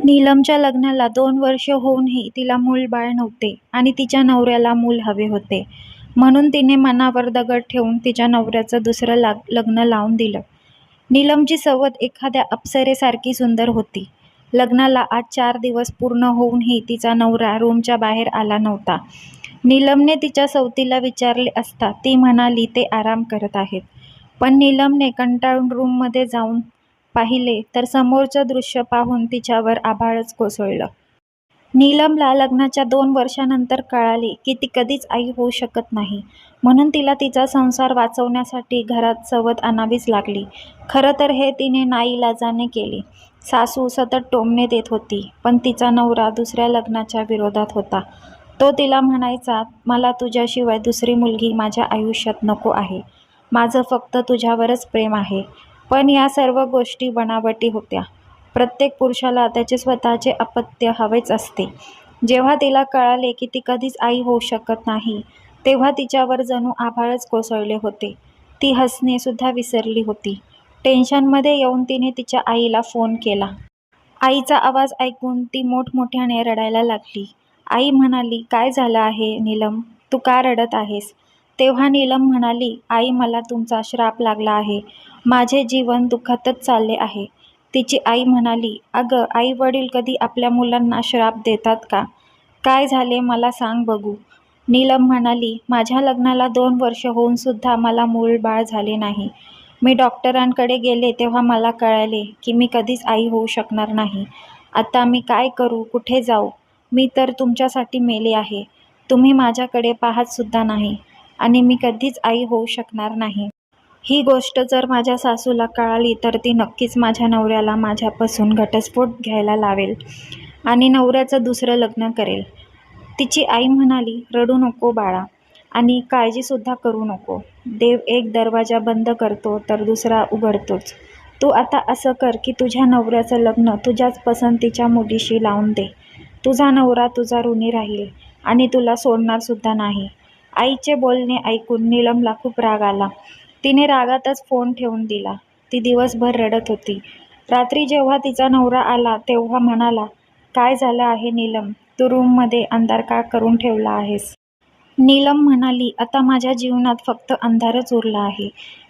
नीलमच्या लग्नाला दोन वर्ष होऊनही तिला मूलबाळ नव्हते आणि तिच्या नवऱ्याला मूल हवे होते. म्हणून तिने मनावर दगड ठेवून तिच्या नवऱ्याचं दुसरं लग्न लावून दिलं. नीलमची सवत एखाद्या अप्सरेसारखी सुंदर होती. लग्नाला आज चार दिवस पूर्ण होऊनही तिचा नवरा रूमच्या बाहेर आला नव्हता. नीलमने तिच्या सवतीला विचारले असता ती म्हणाली ते आराम करत आहेत. पण नीलमने कंटाळून रूममध्ये जाऊन पाहिले तर समोरचं दृश्य पाहून तिच्यावर आभाळच कोसळलं. नीलमला लग्नाच्या दोन वर्षानंतर कळाले की ती कधीच आई होऊ शकत नाही. म्हणून तिला तिचा संसार वाचवण्यासाठी घरात सवत आणावीच लागली. खरं तर हे तिने नाईलाजाने केले. सासू सतत टोमणे देत होती. पण तिचा नवरा दुसऱ्या लग्नाच्या विरोधात होता. तो तिला म्हणायचा मला तुझ्याशिवाय दुसरी मुलगी माझ्या आयुष्यात नको आहे. माझं फक्त तुझ्यावरच प्रेम आहे. पण या सर्व गोष्टी बनावटी होत्या. प्रत्येक पुरुषाला त्याचे स्वतःचे अपत्य हवेच असते. जेव्हा तिला कळाले की ती कधीच आई होऊ शकत नाही तेव्हा तिच्यावर जणू आभाळच कोसळले होते. ती हसणेसुद्धा विसरली होती. टेन्शनमध्ये येऊन तिने तिच्या आईला फोन केला. आईचा आवाज ऐकून ती मोठमोठ्याने रडायला लागली. आई म्हणाली काय झालं आहे नीलम? तू का रडत आहेस? तेव्हा नीलम म्हणाली आई मला तुमचा श्राप लागला आहे. माझे जीवन दुःखातच चालले आहे. तिची आई म्हणाली अगं आई वडील कधी आपल्या मुलांना श्राप देतात का? काय झाले मला सांग बघू. नीलम म्हणाली माझ्या लग्नाला दोन वर्ष होऊन सुद्धा मला मूलबाळ झाले नाही. मी डॉक्टरांकडे गेले तेव्हा मला कळाले की मी कधीच आई होऊ शकणार नाही. आता मी काय करू कुठे जाऊ? मी तर तुमच्यासाठी मेले आहे. तुम्ही माझ्याकडे पाहतसुद्धा नाही आणि मी कधीच आई होऊ शकणार नाही. ही गोष्ट जर माझ्या सासूला कळाली तर ती नक्कीच माझ्या नवऱ्याला माझ्यापासून घटस्फोट घ्यायला लावेल आणि नवऱ्याचं दुसरं लग्न करेल. तिची आई म्हणाली रडू नको बाळा आणि काळजीसुद्धा करू नको. देव एक दरवाजा बंद करतो तर दुसरा उघडतोच. तू आता असं कर की तुझ्या नवऱ्याचं लग्न तुझ्याच पसंतीच्या मुलीशी लावून दे. तुझा नवरा तुझा ऋणी राहील आणि तुला सोडणारसुद्धा नाही. आईचे बोलणे ऐकून नीलमला खूप राग आला. तिने रागातच फोन ठेवून दिला. ती दिवसभर रडत होती. रात्री जेव्हा तिचा नवरा आला तेव्हा म्हणाला काय झालं आहे नीलम? तू रूममध्ये अंधार का करून ठेवला आहेस? नीलम म्हणाली आता माझ्या जीवनात फक्त अंधारच उरला आहे.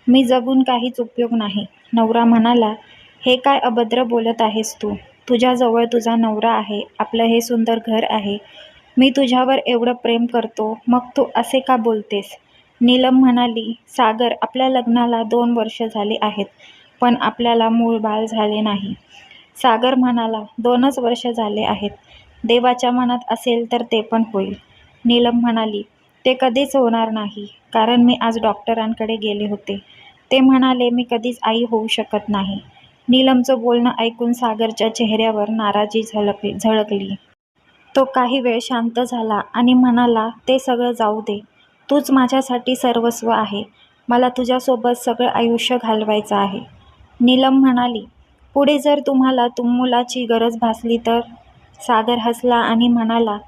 मी जगून काहीच उपयोग नाही. नवरा म्हणाला हे काय अभद्र बोलत आहेस तू? तुझ्याजवळ तुझा नवरा आहे. आपलं हे सुंदर घर आहे. मी तुझ्यावर एवढं प्रेम करतो मग तू असे का बोलतेस? नीलम म्हणाली सागर आपल्या लग्नाला दोन वर्ष झाली आहेत पण आपल्याला मूळ बाळ झाले नाही. सागर म्हणाला दोनच वर्ष झाले आहेत. देवाच्या मनात असेल तर ते पण होईल. नीलम म्हणाली ते कधीच होणार नाही कारण मी आज डॉक्टरांकडे गेले होते. ते म्हणाले मी कधीच आई होऊ शकत नाही. नीलमचं बोलणं ऐकून सागरच्या चेहऱ्यावर नाराजी झळकली. तो काही वेळ शांत झाला आणि म्हणाला ते सगळं जाऊ दे. तूच माझ्यासाठी सर्वस्व आहे. मला तुझ्यासोबत सगळं आयुष्य घालवायचं आहे. नीलम म्हणाली पुढे जर तुम्हाला मुलाची गरज भासली तर? सागर हसला आणि म्हणाला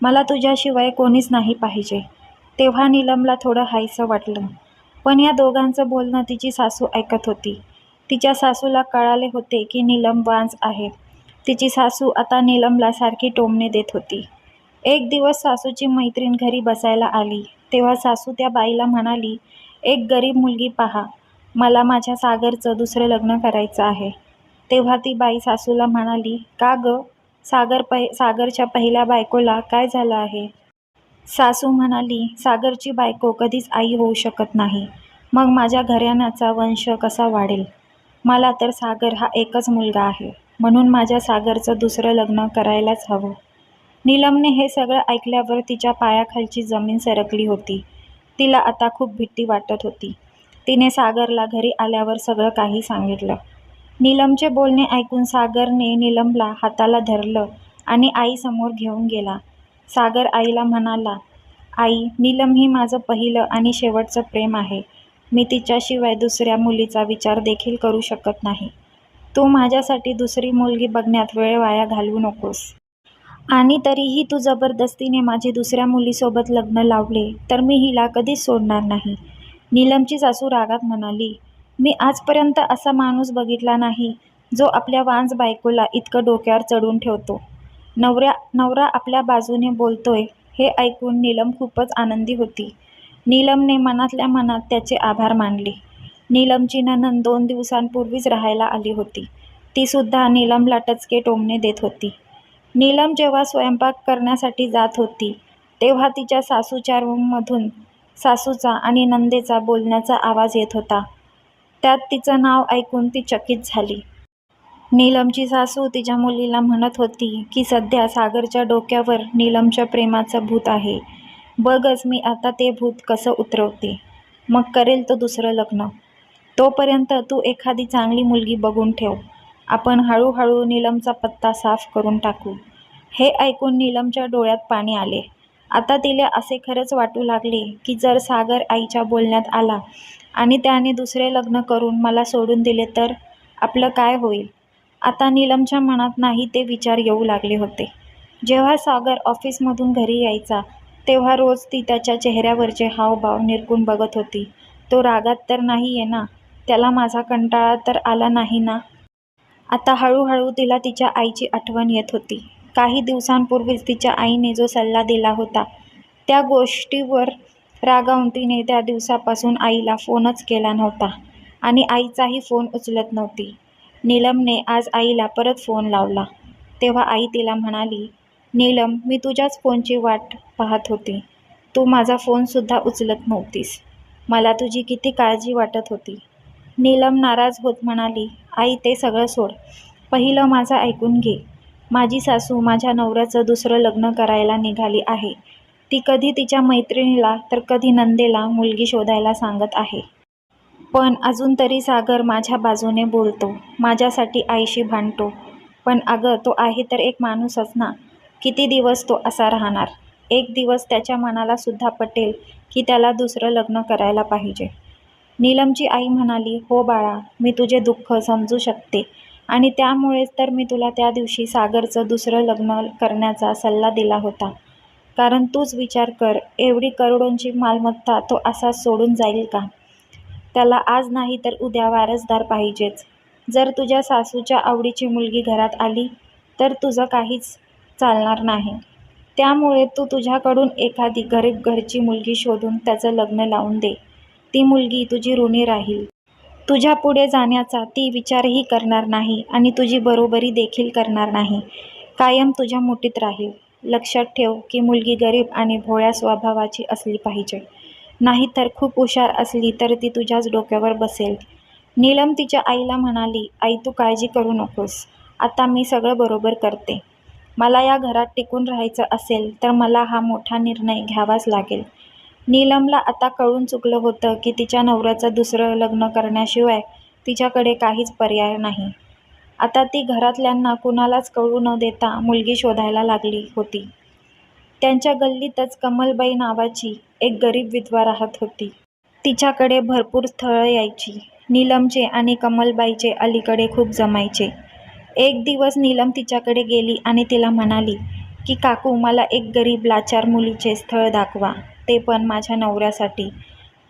मला तुझ्याशिवाय कोणीच नाही पाहिजे. तेव्हा नीलमला थोडं हायसं वाटलं. पण या दोघांचं बोलणं तिची सासू ऐकत होती. तिच्या सासूला कळाले होते की नीलम वांज आहे. तिची सासू आता नीलमला सारखी टोमणे देत होती. एक दिवस सासूची मैत्रीण घरी बसायला आली तेव्हा सासू त्या बाईला म्हणाली एक गरीब मुलगी पहा. मला माझ्या सागरचं दुसरं लग्न करायचं आहे. तेव्हा ती बाई सासूला म्हणाली का गं? सागरच्या पहिल्या बायकोला काय झालं आहे? सासू म्हणाली सागरची बायको कधीच आई होऊ शकत नाही. मग माझ्या घराण्याचा वंश कसा वाढेल? मला तर सागर हा एकच मुलगा आहे. म्हणून माझ्या सागरचं दुसरं लग्न करायलाच हवं. नीलमने हे सगळं ऐकल्यावर तिच्या पायाखालची जमीन सरकली होती. तिला आता खूप भीती वाटत होती. तिने सागरला घरी आल्यावर सगळं काही सांगितलं. नीलमचे बोलणे ऐकून सागरने नीलमला हाताला धरलं आणि आईसमोर घेऊन गेला. सागर आईला म्हणाला आई नीलम ही माझं पहिलं आणि शेवटचं प्रेम आहे. मी तिच्याशिवाय दुसऱ्या मुलीचा विचार देखील करू शकत नाही. तू माझ्यासाठी दुसरी मुलगी बघण्यात वेळ वाया घालवू नकोस. आणि तरीही तू जबरदस्तीने माझे दुसऱ्या मुलीसोबत लग्न लावले तर मी हिला कधीच सोडणार नाही. नीलमची सासू रागात म्हणाली मी आजपर्यंत असा माणूस बघितला नाही जो आपल्या वांज बायकोला इतकं डोक्यावर चढून ठेवतो नवऱ्या नवरा आपल्या बाजूने बोलतोय हे ऐकून नीलम खूपच आनंदी होती नीलमने मनातल्या मनात त्याचे आभार मानले नीलमची ननंद दोन दिवसांपूर्वीच राहायला आली होती. तीसुद्धा नीलमला टचके टोमणे देत होती. नीलम जेव्हा स्वयंपाक करण्यासाठी जात होती तेव्हा तिच्या सासूच्या रूममधून सासूचा आणि नंदेचा बोलण्याचा आवाज येत होता. त्यात तिचं नाव ऐकून ती चकित झाली. नीलमची सासू तिच्या मुलीला म्हणत होती की सध्या सागरच्या डोक्यावर नीलमच्या प्रेमाचं भूत आहे. बघच मी आता ते भूत कसं उतरवते. मग करेल तो दुसरं लग्न. तोपर्यंत तू एखादी चांगली मुलगी बघून ठेव. आपण हळूहळू नीलमचा पत्ता साफ करून टाकू. हे ऐकून नीलमच्या डोळ्यात पाणी आले. आता तिला असे खरंच वाटू लागले की जर सागर आईच्या बोलण्यात आला आणि त्याने दुसरे लग्न करून मला सोडून दिले तर आपलं काय होईल? आता नीलमच्या मनात नाही ते विचार येऊ लागले होते. जेव्हा सागर ऑफिसमधून घरी यायचा तेव्हा रोज ती त्याच्या चेहऱ्यावरचे हावभाव निरकून बघत होती. तो रागात तर नाही आहे ना? त्याला माझा कंटाळा तर आला नाही ना. आता हळूहळू तिला तिच्या आईची आठवण येत होती. काही दिवसांपूर्वीच तिच्या आईने जो सल्ला दिला होता त्या गोष्टीवर रागावून तिने त्या दिवसापासून आईला फोनच केला नव्हता आणि आईचाही फोन उचलत नव्हती. नीलमने आज आईला परत फोन लावला. तेव्हा आई तिला म्हणाली नीलम मी तुझ्याच फोनची वाट पाहत होती. तू माझा फोनसुद्धा उचलत नव्हतीस. मला तुझी किती काळजी वाटत होती. नीलम नाराज होत म्हणाली आई ते सगळं सोड. पहिलं माझं ऐकून घे. माझी सासू माझ्या नवऱ्याचं दुसरं लग्न करायला निघाली आहे. ती कधी तिच्या मैत्रिणीला तर कधी नंदेला मुलगी शोधायला सांगत आहे. पण अजून तरी सागर माझ्या बाजूने बोलतो माझ्यासाठी आईशी भांडतो. पण अगं तो आहे तर एक माणूसच ना. किती दिवस तो असा राहणार? एक दिवस त्याच्या मनाला सुद्धा पटेल की त्याला दुसरं लग्न करायला पाहिजे. नीलमची आई म्हणाली हो बाळा मी तुझे दुःख समजू शकते. आणि त्यामुळेच तर मी तुला त्या दिवशी सागरचं दुसरं लग्न करण्याचा सल्ला दिला होता. कारण तूच विचार कर एवढी करोडोंची मालमत्ता तो असा सोडून जाईल का? त्याला आज नाही तर उद्या वारसदार पाहिजेच. जर तुझ्या सासूच्या आवडीची मुलगी घरात आली तर तुझं काहीच चालणार नाही. त्यामुळे तू तुझ्याकडून एखादी गरीब घरची मुलगी शोधून त्याचं लग्न लावून दे. ती मुलगी तुझी ऋणी राहील. तुझ्या पुढे जाण्याचा ती विचारही करणार नाही आणि तुझी बरोबरी देखील करणार नाही. कायम तुझ्या मुठीत राहील. लक्षात ठेव की मुलगी गरीब आणि भोळ्या स्वभावाची असली पाहिजे. नाहीतर खूप हुशार असली तर ती तुझ्याच डोक्यावर बसेल. नीलम तिच्या आईला म्हणाली आई तू काळजी करू नकोस. आता मी सगळं बरोबर करते. मला या घरात टिकून राहायचं असेल तर मला हा मोठा निर्णय घ्यावाच लागेल. नीलमला आता कळून चुकलं होतं की तिच्या नवऱ्याचं दुसरं लग्न करण्याशिवाय तिच्याकडे काहीच पर्याय नाही. आता ती घरातल्यांना कुणालाच कळू न देता मुलगी शोधायला लागली होती. त्यांच्या गल्लीतच कमलबाई नावाची एक गरीब विधवा राहत होती. तिच्याकडे भरपूर स्थळं यायची. नीलमचे आणि कमलबाईचे अलीकडे खूप जमायचे. एक दिवस नीलम तिच्याकडे गेली आणि तिला म्हणाली की काकू मला एक गरीब लाचार मुलीचे स्थळ दाखवा. ते पण माझ्या नवऱ्यासाठी.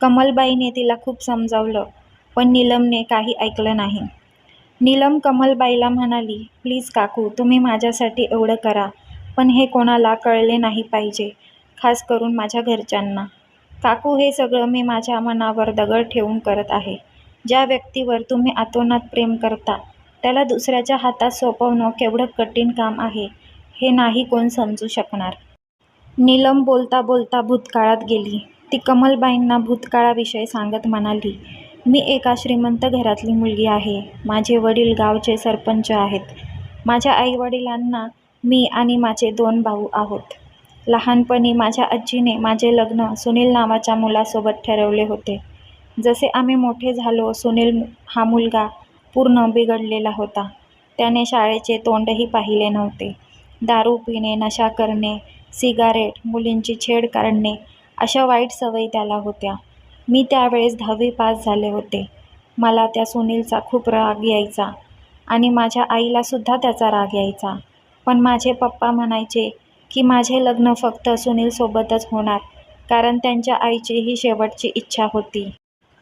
कमलबाईने तिला खूप समजावलं पण नीलमने काही ऐकलं नाही. नीलम कमलबाईला म्हणाली प्लीज काकू तुम्ही माझ्यासाठी एवढं करा पण हे कोणाला कळले नाही पाहिजे खास करून माझ्या घरच्यांना. काकू हे सगळं मी माझ्या मनावर दगड ठेवून करत आहे. ज्या व्यक्तीवर तुम्ही आतोनात प्रेम करता त्याला दुसऱ्याच्या हातात सोपवणं केवढं कठीण काम आहे हे नाही कोण समजू शकणार. नीलम बोलता बोलता भूतकाळात गेली. ती कमलबाईंना भूतकाळाविषयी सांगत म्हणाली मी एका श्रीमंत घरातली मुलगी आहे. माझे वडील गावचे सरपंच आहेत. माझ्या आईवडिलांना मी आणि माझे दोन भाऊ आहोत. लहानपणी माझ्या आजीने माझे लग्न सुनील नावाच्या मुलासोबत ठरवले होते. जसे आम्ही मोठे झालो सुनील हा मुलगा पूर्ण बिघडलेला होता. त्याने शाळेचे तोंडही पाहिले नव्हते. दारू पिणे नशा करणे सिगारेट मुलींची छेड काढणे अशा वाईट सवयी त्याला होत्या. मी त्यावेळेस दहावी पास झाले होते. मला त्या सुनीलचा खूप राग यायचा आणि माझ्या आईलासुद्धा त्याचा राग यायचा. पण माझे पप्पा म्हणायचे की माझे लग्न फक्त सुनीलसोबतच होणार कारण त्यांच्या आईची ही शेवटची इच्छा होती.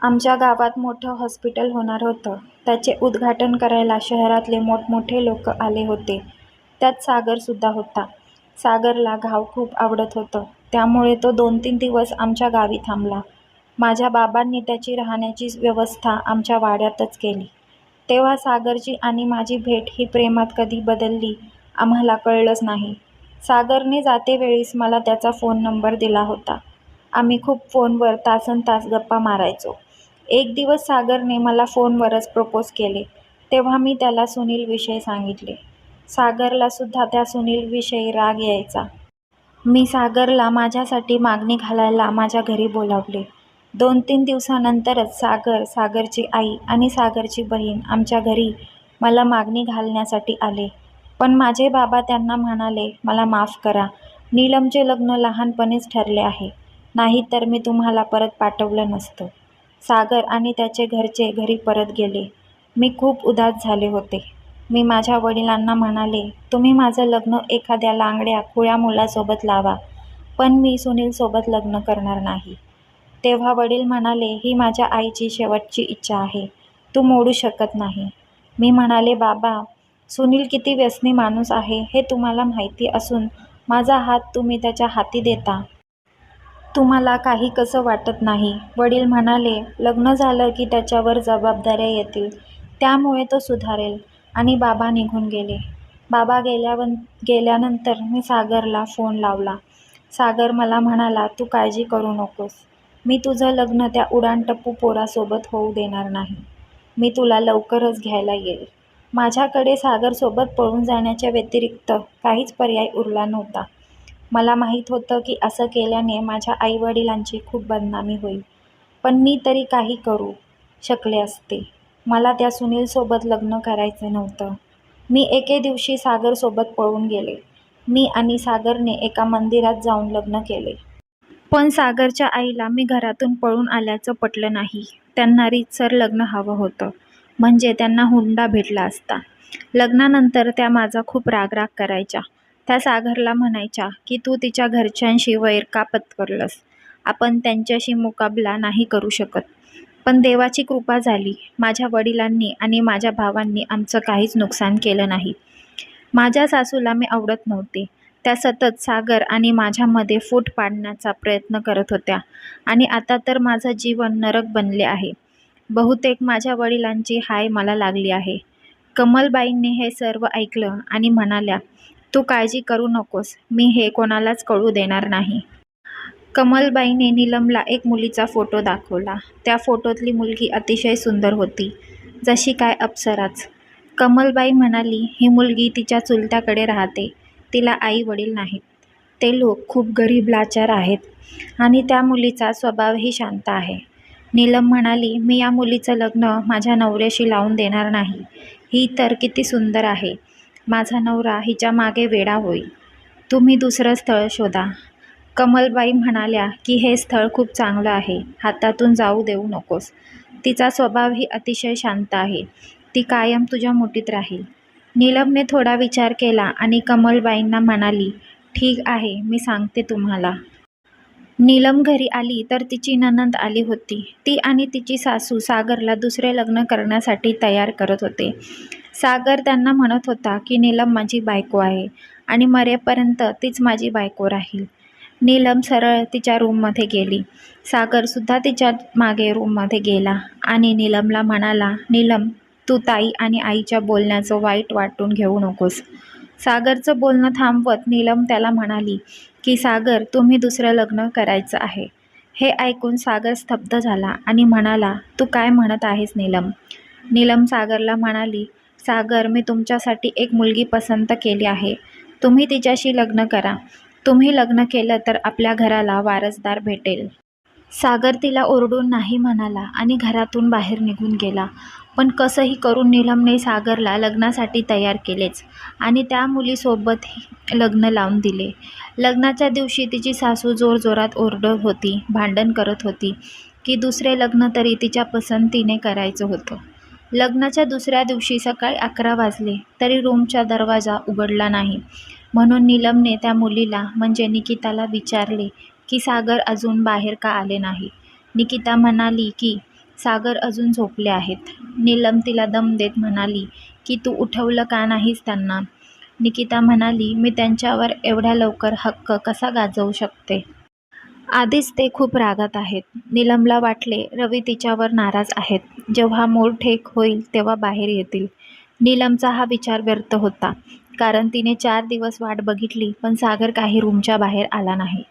आमच्या गावात मोठं हॉस्पिटल होणार होतं. त्याचे उद्घाटन करायला शहरातले मोठमोठे लोक आले होते. त्यात सागरसुद्धा होता. सागरला गाव खूप आवडत होतं. त्यामुळे तो दोन तीन दिवस आमच्या गावी थांबला. माझ्या बाबांनी त्याची राहण्याची व्यवस्था आमच्या वाड्यातच केली. तेव्हा सागरची आणि माझी भेट ही प्रेमात कधी बदलली आम्हाला कळलंच नाही. सागरने जातेवेळीस मला त्याचा फोन नंबर दिला होता. आम्ही खूप फोनवर तासनतास गप्पा मारायचो. एक दिवस सागरने मला फोनवरच प्रपोज केले. तेव्हा मी त्याला सुनीलविषयी सांगितले. सागरलासुद्धा त्या सुनीलविषयी राग यायचा. मी सागरला माझ्यासाठी मागणी घालायला माझ्या घरी बोलावले. दोन तीन दिवसानंतरच सागर सागरची आई आणि सागरची बहीण आमच्या घरी मला मागणी घालण्यासाठी आले. पण माझे बाबा त्यांना म्हणाले मला माफ करा. नीलमचे लग्न लहानपणीच ठरले आहे. नाही तर मी तुम्हाला परत पाठवलं नसतं. सागर आणि त्याचे घरचे घरी परत गेले. मी खूप उदास झाले होते. मी माझ्या वडिलांना म्हणाले तुम्ही माझं लग्न एखाद्या लांगड्या खुळ्या मुलासोबत लावा पण मी सुनीलसोबत लग्न करणार नाही. तेव्हा वडील म्हणाले ही माझ्या आईची शेवटची इच्छा आहे तू मोडू शकत नाही. मी म्हणाले बाबा सुनील किती व्यसनी माणूस आहे हे तुम्हाला माहिती असून माझा हात तुम्ही त्याच्या हाती देता. तुम्हाला काही कसं वाटत नाही. वडील म्हणाले लग्न झालं की त्याच्यावर जबाबदाऱ्या येतील त्यामुळे तो सुधारेल. आणि बाबा निघून गेले. बाबा गेल्यावन गेल्यानंतर मी सागरला फोन लावला. सागर मला म्हणाला तू काळजी करू नकोस. मी तुझं लग्न त्या उडाणटप्पू पोरासोबत होऊ देणार नाही. मी तुला लवकरच घ्यायला येईल. माझ्याकडे सागरसोबत पळून जाण्याच्या व्यतिरिक्त काहीच पर्याय उरला नव्हता. मला माहीत होतं की असं केल्याने माझ्या आईवडिलांची खूप बदनामी होईल. पण मी तरी काही करू शकले असते. मला त्या सुनीलसोबत लग्न करायचं नव्हतं. मी एके दिवशी सागरसोबत पळून गेले. मी आणि सागरने एका मंदिरात जाऊन लग्न केले. पण सागरच्या आईला मी घरातून पळून आल्याचं पटलं नाही. त्यांना रीतसर लग्न हवं होतं. म्हणजे त्यांना हुंडा भेटला असता. लग्नानंतर त्या माझा खूप रागराग करायच्या. त्या सागरला म्हणायच्या की तू तिच्या घरच्यांशी वैर का पत्करलंस? आपण त्यांच्याशी मुकाबला नाही करू शकत. पण देवाची कृपा झाली. माझ्या वडिलांनी आणि माझ्या भावांनी आमचं काहीच नुकसान केलं नाही. माझ्या सासूला मी आवडत नव्हते. त्या सतत सागर आणि माझ्यामध्ये फूट पाडण्याचा प्रयत्न करत होत्या. आणि आता तर माझं जीवन नरक बनले आहे. बहुतेक माझ्या वडिलांची हाय मला लागली आहे. कमलबाईंनी हे सर्व ऐकलं आणि म्हणाल्या तू काळजी करू नकोस. मी हे कोणालाच कळू देणार नाही. कमलबाईने नीलमला एक मुलीचा फोटो दाखवला. त्या फोटोतली मुलगी अतिशय सुंदर होती जशी काय अप्सराच. कमलबाई म्हणाली ही मुलगी तिच्या चुलत्याकडे राहते. तिला आई वडील नाहीत. ते लोक खूप गरीब लाचार आहेत आणि त्या मुलीचा स्वभावही शांत आहे. नीलम म्हणाली मी या मुलीचं लग्न माझ्या नवऱ्याशी लावून देणार नाही. ही तर किती सुंदर आहे. माझा नवरा हिच्या मागे वेडा होईल. तुम्ही दुसरं स्थळ शोधा. कमलबाई म्हणाल्या की हे स्थळ खूप चांगलं आहे. हातातून जाऊ देऊ नकोस. तिचा स्वभावही अतिशय शांत आहे. ती कायम तुझ्या मुठीत राहील. नीलमने थोडा विचार केला आणि कमलबाईंना म्हणाली ठीक आहे मी सांगते तुम्हाला. नीलम घरी आली तर तिची ननंद आली होती. ती आणि तिची सासू सागरला दुसरे लग्न करण्यासाठी तयार करत होते. सागर त्यांना म्हणत होता की नीलम माझी बायको आहे आणि मरेपर्यंत तीच माझी बायको राहील. नीलम सरळ तिच्या रूममध्ये गेली. सागरसुद्धा तिच्यामागे रूममध्ये गेला आणि नीलमला म्हणाला नीलम तू ताई आणि आईच्या बोलण्याचं वाईट वाटून घेऊ नकोस. सागरचं बोलणं थांबवत नीलम त्याला म्हणाली की सागर तुम्ही दुसरं लग्न करायचं आहे. हे ऐकून सागर स्तब्ध झाला आणि म्हणाला तू काय म्हणत आहेस नीलम? नीलम सागरला म्हणाली सागर मी तुमच्यासाठी एक मुलगी पसंत केली आहे. तुम्ही तिच्याशी लग्न करा. तुम्ही लग्न केलं तर आपल्या घराला वारसदार भेटेल. सागर तिला ओरडून नाही म्हणाला आणि घरातून बाहेर निघून गेला. पण कसंही करून नीलमने सागरला लग्नासाठी तयार केलेच आणि त्या मुलीसोबत लग्न लावून दिले. लग्नाच्या दिवशी तिची सासू जोरजोरात ओरडत होती भांडण करत होती की दुसरे लग्न तरी तिच्या पसंतीने करायचं होतं. लग्नाच्या दुसऱ्या दिवशी सकाळी अकरा वाजले तरी रूमचा दरवाजा उघडला नाही. म्हणून नीलमने त्या मुलीला म्हणजे निकिताला विचारले की सागर अजून बाहेर का आले नाही? निकिता म्हणाली की सागर अजून झोपले आहेत. नीलम तिला दम देत म्हणाली की तू उठवलं का नाहीस त्यांना? निकिता म्हणाली मी त्यांच्यावर एवढ्या लवकर हक्क कसा गाजवू शकते? आधीच ते खूप रागात आहेत. नीलमला वाटले रवी तिच्यावर नाराज आहेत. जेव्हा मोड ठेक होईल तेव्हा बाहेर येतील. नीलमचा हा विचार व्यर्थ होता. कारण तिने चार दिवस वाट बघितली पण सागर काही रूमच्या बाहेर आला नाही.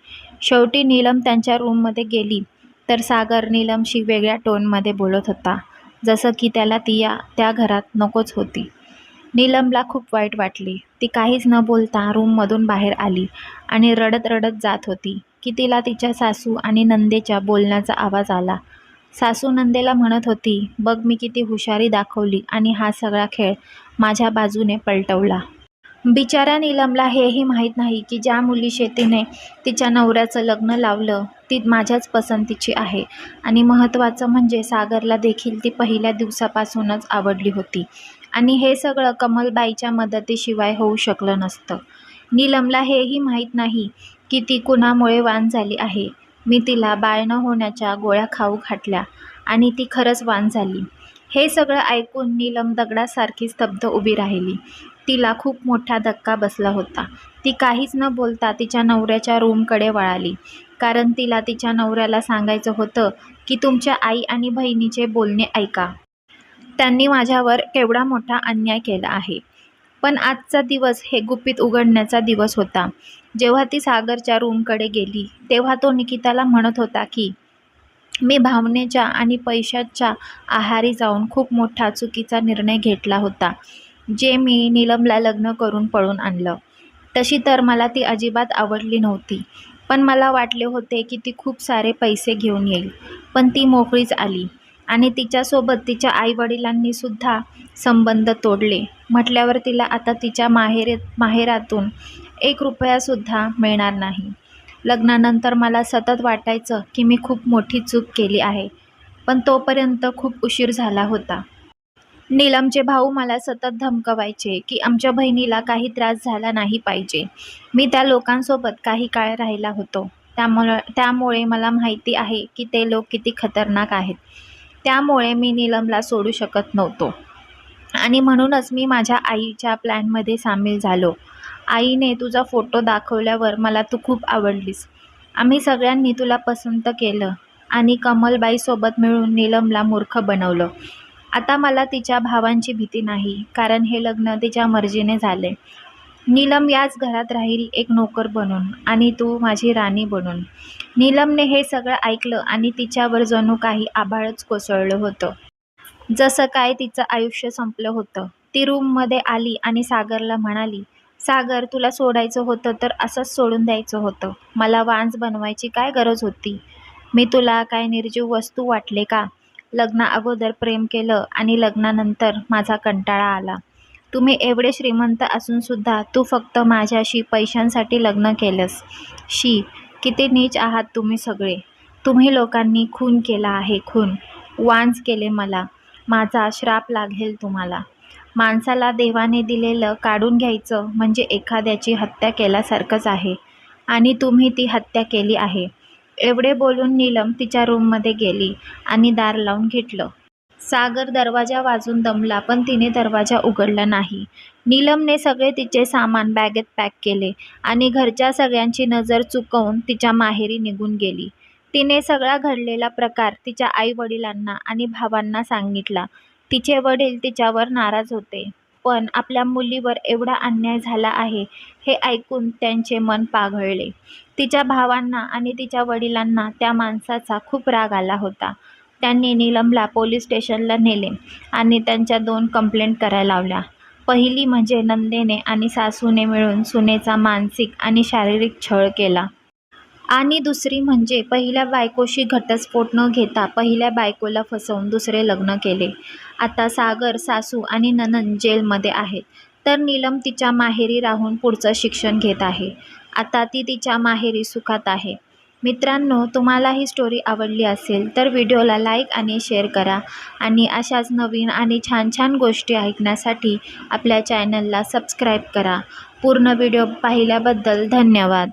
शेवटी नीलम त्यांच्या रूममध्ये गेली तर सागर नीलमशी वेगळ्या टोनमध्ये बोलत होता जसं की त्याला ती या त्या घरात नकोच होती. नीलमला खूप वाईट वाटली. ती काहीच न बोलता रूममधून बाहेर आली आणि रडत रडत जात होती की तिला तिच्या सासू आणि नंदेच्या बोलण्याचा आवाज आला. सासू नंदेला म्हणत होती बघ मी किती हुशारी दाखवली आणि हा सगळा खेळ माझ्या बाजूने पलटवला. बिचाऱ्या नीलमला हेही माहीत नाही की ज्या मुली शेतीने तिच्या नवऱ्याचं लग्न लावलं ती माझ्याच पसंतीची आहे. आणि महत्त्वाचं म्हणजे सागरला देखील ती पहिल्या दिवसापासूनच आवडली होती. आणि हे सगळं कमलबाईच्या मदतीशिवाय होऊ शकलं नसतं. नीलमला हेही माहीत नाही की ती कुणामुळे वान झाली आहे. मी तिला बाळ न होण्याच्या गोळ्या खाऊ घातल्या आणि ती खरंच वान झाली. हे सगळं ऐकून नीलम दगडासारखी स्तब्ध उभी राहिली. तिला खूप मोठा धक्का बसला होता. ती काहीच न बोलता तिच्या नवऱ्याच्या रूमकडे वळाली. कारण तिला तिच्या नवऱ्याला सांगायचं होतं की तुमच्या आई आणि बहिणीचे बोलणे ऐका. त्यांनी माझ्यावर केवढा मोठा अन्याय केला आहे. पण आजचा दिवस हे गुपित उघडण्याचा दिवस होता. जेव्हा ती सागरच्या रूमकडे गेली तेव्हा तो निकिताला म्हणत होता की मी भावनेच्या आणि पैशाच्या आहारी जाऊन खूप मोठा चुकीचा निर्णय घेतला होता जे मी नीलमला लग्न करून पळून आणलं. तशी तर मला ती अजिबात आवडली नव्हती पण मला वाटले होते की ती खूप सारे पैसे घेऊन येईल. पण ती मोकळीच आली आणि तिच्यासोबत तिच्या आईवडिलांनीसुद्धा संबंध तोडले. म्हटल्यावर तिला आता तिच्या माहेर माहेरातून एक रुपयासुद्धा मिळणार नाही. लग्नानंतर मला सतत वाटायचं की मी खूप मोठी चूक केली आहे पण तोपर्यंत खूप उशीर झाला होता. नीलमचे भाऊ मला सतत धमकवायचे की आमच्या बहिणीला काही त्रास झाला नाही पाहिजे. मी त्या लोकांसोबत काही काळ राहिला होतो. त्यामुळं त्यामुळे मला माहिती आहे की ते लोक किती खतरनाक आहेत. त्यामुळे मी नीलमला सोडू शकत नव्हतो. आणि म्हणूनच मी माझ्या आईच्या प्लॅनमध्ये सामील झालो. आईने तुझा फोटो दाखवल्यावर मला तू खूप आवडलीस. आम्ही सगळ्यांनी तुला पसंत केलं आणि कमलबाईसोबत मिळून नीलमला मूर्ख बनवलं. आता मला तिच्या भावांची भीती नाही कारण हे लग्न तिच्या मर्जीने झाले. नीलम याच घरात राहील एक नोकर बनून आणि तू माझी राणी बनून. नीलमने हे सगळं ऐकलं आणि तिच्यावर जणू काही आभाळच कोसळलं होतं. जसं काय तिचं आयुष्य संपलं होतं ती रूममध्ये आली आणि सागरला म्हणाली सागर तुला सोडायचं होतं तर असंच सोडून द्यायचं होतं. मला वांज बनवायची काय गरज होती? मी तुला काय निर्जीव वस्तू वाटले का? लग्ना अगोदर प्रेम केलं आणि लग्नानंतर माझा कंटाळा आला. तुम्ही एवढे श्रीमंत असूनसुद्धा तू फक्त माझ्याशी पैशांसाठी लग्न केलंस. शी किती नीच आहात तुम्ही सगळे. तुम्ही लोकांनी खून केला आहे खून. वांज केले मला. माझा श्राप लागेल तुम्हाला. माणसाला देवाने दिलेलं काढून घ्यायचं म्हणजे एखाद्याची हत्या केल्यासारखंच आहे. आणि तुम्ही ती हत्या केली आहे. एवढे बोलून नीलम तिच्या रूममध्ये गेली आणि दार लावून घेतलं. सागर दरवाजा वाजून दमला पण तिने दरवाजा उघडला नाही. नीलमने सगळे तिचे सामान बॅगेत पॅक केले आणि घरच्या सगळ्यांची नजर चुकवून तिच्या माहेरी निघून गेली. तिने सगळा घडलेला प्रकार तिच्या आईवडिलांना आणि भावांना सांगितला. तिचे वडील तिच्यावर नाराज होते. पण आपल्या मुलीवर एवढा अन्याय झाला आहे हे ऐकून त्यांचे मन पाघळले. तिच्या भावांना आणि तिच्या वडिलांना त्या माणसाचा खूप राग आला होता. त्यांनी नीलमला पोलीस स्टेशनला नेले आणि त्यांच्या दोन कंप्लेंट करायला लावल्या. पहिली म्हणजे नंदेने आणि सासूने मिळून सुनेचा मानसिक आणि शारीरिक छळ केला. आणि दुसरी म्हणजे पहिल्या बायकोशी घटस्फोट न घेता पहिल्या बायकोला फसवून दुसरे लग्न केले. आता सागर सासू आणि ननंद जेलमध्ये आहेत. तर नीलम तिच्या माहेरी राहून पुढचं शिक्षण घेत आहे. आता ती तिच्या माहेरी सुखात आहे. मित्रांनो तुम्हाला ही स्टोरी आवडली असेल तर व्हिडिओला लाईक आणि शेअर करा आणि अशाच नवीन आणि छान छान गोष्टी ऐकण्यासाठी आपल्या चॅनलला सबस्क्राईब करा. पूर्ण व्हिडिओ पाहिल्याबद्दल धन्यवाद.